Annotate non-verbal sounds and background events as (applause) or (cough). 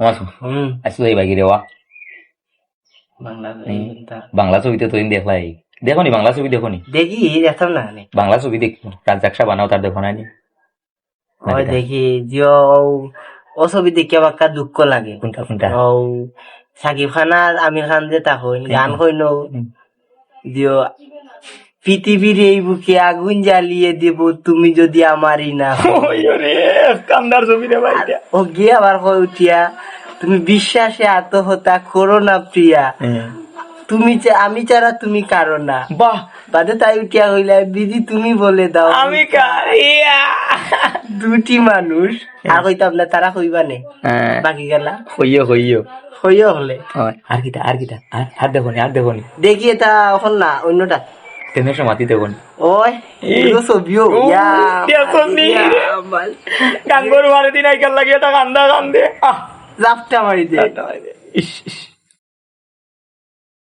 আসলে বাইকে দেওয়া বাংলা ছবিতে তো দেখলাই দেখো নি বাংলা ছবি দেখো নি? দেখি দেখতাম না বাংলা ছবি দেখ। রাজাকসা বানাও তার দেখো না? দেখি জিও ও ছবি দেখে বাক্কা দুঃখ লাগে? কোনটা কোনটা? ও সাকিব খান আর আমির খান যে তা হইন গান হইন দিও পৃথিবীর এই বুকে আগুন জ্বালিয়ে দেব তুমি যদি আমারই না (laughs) কান্দার ছবি রে ভাই ও গিয়ে আবার হয়ে উঠিয়া তুমি বিশ্বাসে আত্মহতা করো না প্রিয়া। তুমি আমি ছাড়া তুমি কারও না। বাহ। বাদে তাই উঠিয়া হইলে দিদি তুমি বলে দাও আমি দুটি মানুষ আর কইতাম না তারা কইবা নে? বাকি গেলা। হইও হইও। হইও হলে। আর কিটা আর কিটা আর দেখো আর দেখো দেখি এটা এখন না অন্যটা। মাতি দেখো নি ওই এগুলো ছবিও ও, ইয়া, দেখো নি। ইয়া, বাল। গাঙ্গর মারে দিন আইকাল লাগে এটা কান্দা কান্দে আহ লাফটা মারি দে ইস ইস